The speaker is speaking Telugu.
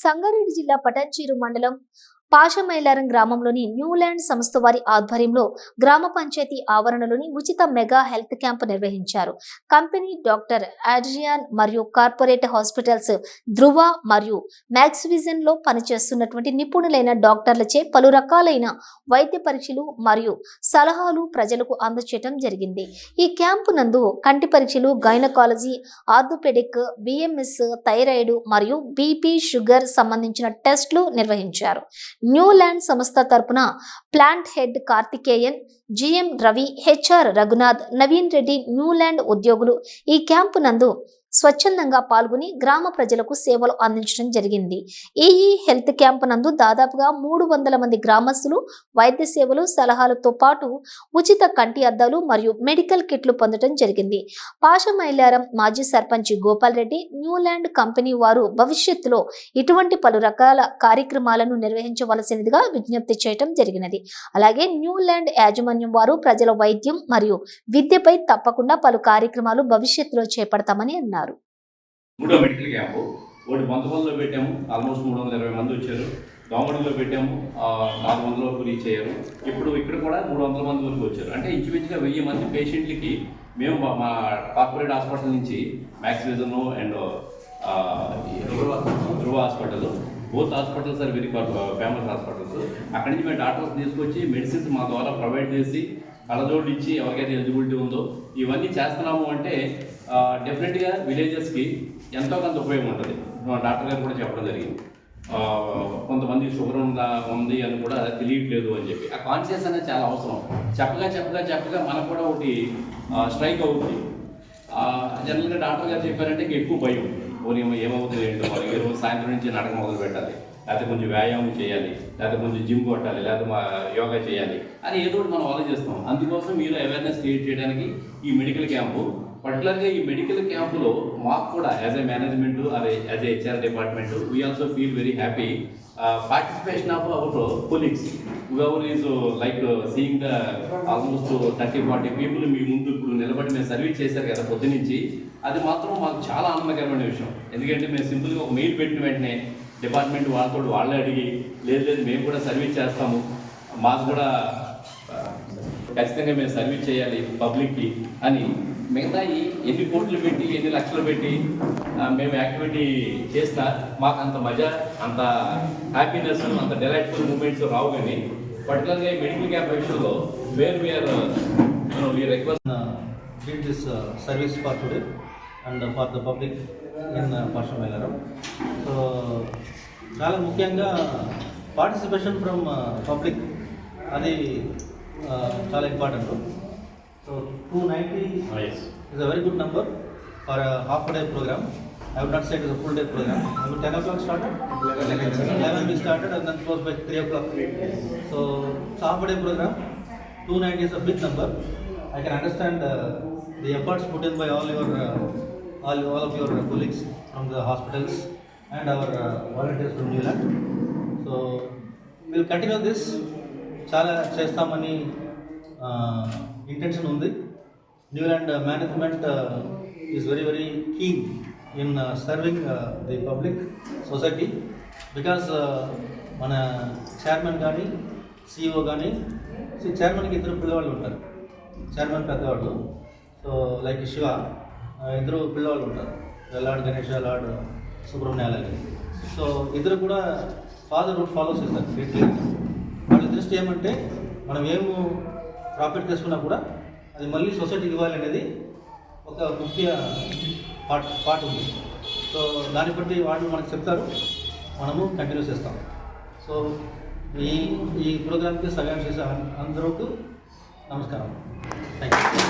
సంగారెడ్డి జిల్లా పటంచీరు మండలం పాషమైలారం గ్రామంలోని న్యూల్యాండ్ సంస్థ వారి ఆధ్వర్యంలో గ్రామ పంచాయతీ ఆవరణలోని ఉచిత మెగా హెల్త్ క్యాంప్ నిర్వహించారు. కంపెనీ డాక్టర్ ఆడ్రియాన్ మరియు కార్పొరేట్ హాస్పిటల్స్ ధృవ మరియు మ్యాక్స్విజన్లో పనిచేస్తున్నటువంటి నిపుణులైన డాక్టర్లచే పలు రకాలైన వైద్య పరీక్షలు మరియు సలహాలు ప్రజలకు అందచేయటం జరిగింది. ఈ క్యాంపు నందు కంటి పరీక్షలు గైనకాలజీ ఆర్థోపెడిక్ బిఎంఎస్ థైరాయిడ్ మరియు బీపీ షుగర్ సంబంధించిన టెస్టులు నిర్వహించారు. న్యూల్యాండ్ సంస్థ తరపున plant head Karthikeyan GM Ravi HR Raghunath Naveen Reddy Neuland ఉద్యోగులు ఈ క్యాంపు నందు స్వచ్ఛందంగా పాల్గొని గ్రామ ప్రజలకు సేవలు అందించడం జరిగింది. ఈ హెల్త్ క్యాంప్ నందు దాదాపుగా మూడు వందల మంది గ్రామస్తులు వైద్య సేవలు సలహాలతో పాటు ఉచిత కంటి అద్దాలు మరియు మెడికల్ కిట్లు పొందడం జరిగింది. పాషమైలారం మాజీ సర్పంచ్ గోపాల్ రెడ్డి న్యూల్యాండ్ కంపెనీ వారు భవిష్యత్తులో ఇటువంటి పలు రకాల కార్యక్రమాలను నిర్వహించవలసినదిగా విజ్ఞప్తి చేయటం జరిగినది. అలాగే న్యూల్యాండ్ యాజమాన్యం వారు ప్రజల వైద్యం మరియు విద్యపై తప్పకుండా పలు కార్యక్రమాలు భవిష్యత్తులో చేపడతామని అన్నారు. మూడో మెడికల్ క్యాంపు. ఒకటి బంతపల్లిలో పెట్టాము. ఆల్మోస్ట్ మూడు వందల ఇరవై మంది వచ్చారు. దోమడిలో పెట్టాము. నాలుగు వందల వరకు రీచ్ అయ్యారు. ఇప్పుడు ఇక్కడ కూడా మూడు వందల మంది వరకు వచ్చారు. అంటే ఇంచుమించుగా వెయ్యి మంది పేషెంట్లకి మేము మా- కార్పొరేట్ హాస్పిటల్ నుంచి Maxivision and Dhruva hospital both hospitals are very famous hospitals. అక్కడి నుంచి మేము డాక్టర్స్ తీసుకొచ్చి మెడిసిన్స్ మా ద్వారా ప్రొవైడ్ చేసి కళ్ళజోళ్ళు ఇచ్చి ఎవరికైతే ఎలిజిబిలిటీ ఉందో ఇవన్నీ చేస్తున్నాము అంటే డెఫినెట్గా విలేజెస్కి ఎంతో కొంత ఉపయోగం ఉంటుంది. డాక్టర్ గారు కూడా చెప్పడం జరిగింది. కొంతమంది షుగర్ ఉందా ఉంది అని కూడా తెలియట్లేదు అని చెప్పి. ఆ కాన్షియస్ అనేది చాలా అవసరం. చెప్పగా చెప్పగా చెప్పగా మనకు కూడా ఒకటి స్ట్రైక్ అవుతుంది జనరల్గా డాక్టర్ గారు చెప్పారంటే ఎక్కువ భయం. పోనీ ఏమవుతుంది ఏంటో మరి ఈ సాయంత్రం నుంచి నడక మొదలు పెట్టాలి లేకపోతే కొంచెం వ్యాయామం చేయాలి లేకపోతే కొంచెం జిమ్ కొట్టాలి లేకపోతే మా యోగా చేయాలి అని ఏదో ఒకటి మనం ఆలోచిస్తాం. అందుకోసం మీరు అవేర్నెస్ క్రియేట్ చేయడానికి ఈ మెడికల్ క్యాంపు పర్టికులర్గా ఈ మెడికల్ క్యాంపులో మాకు కూడా యాజ్ ఎ మేనేజ్మెంట్ అదే as a HR department we also feel very happy participation of our colleagues ever is like seeing the almost thirty forty people మీ ముందు ఇప్పుడు నిలబడి మేము సర్వీస్ చేశారు కదా పొద్దు నుంచి అది మాత్రం మాకు చాలా ఆనందకరమైన విషయం. ఎందుకంటే మేము సింపుల్గా ఒక మెయిల్ పెట్టిన వెంటనే డిపార్ట్మెంట్ వాళ్ళతో వాళ్ళే అడిగి లేదు లేదు మేము కూడా సర్వీస్ చేస్తాము. మాకు కూడా ఖచ్చితంగా మేము సర్వీస్ చేయాలి పబ్లిక్కి అని. మిగతా ఈ ఎన్ని కోట్లు పెట్టి ఎన్ని లక్షలు పెట్టి మేము యాక్టివిటీ చేసినా మాకు అంత మజా అంత హ్యాపీనెస్ అంత డెలైట్ఫుల్ మూమెంట్స్ రావు కానీ పర్టికులర్గా మెడికల్ క్యాంప్ విషయంలో where we are we request service did this for the public in uh, Pashamailaram. So, చాలా ముఖ్యంగా పార్టిసిపేషన్ ఫ్రమ్ పబ్లిక్ అది చాలా important. So two ninety is a very good number for half day programme I would not say it is full day programme ten o'clock started eleven we started and then close by three o'clock so half day programme two ninety is a big number I can understand uh, the efforts put in by all your, uh, all, all of your colleagues from the hospitals and our uh, volunteers from New Zealand. So, we'll continue this. చాలా చేస్తామని ఇంటెన్షన్ ఉంది Newland management is very very keen in serving the public society because మన చైర్మన్ కానీ సిఇఓ కానీ చైర్మన్కి ఇద్దరు పిల్లవాళ్ళు ఉంటారు చైర్మన్ పెద్దవాళ్ళు సో లైక్ శివ ఇద్దరు పిల్లవాళ్ళు ఉంటారు. లార్డ్ గణేష్ లార్డ్ సుబ్రహ్మణ్యాలని సో ఇద్దరు కూడా ఫాదర్ రూట్ ఫాలో చేస్తారు స్ట్రిక్ట్లీ వాళ్ళ దృష్టి ఏమంటే మనం ఏము ప్రాఫిట్ తీసుకున్నా కూడా అది మళ్ళీ సొసైటీకి ఇవ్వాలి అనేది ఒక ముఖ్య పార్ట్ పార్ట్ ఉంది. సో దాన్ని బట్టి వాళ్ళు మనకు చెప్తారు మనము కంటిన్యూ చేస్తాం. సో ఈ ఈ ప్రోగ్రామ్కి సహాయం చేసే అందరూ నమస్కారం. Thank you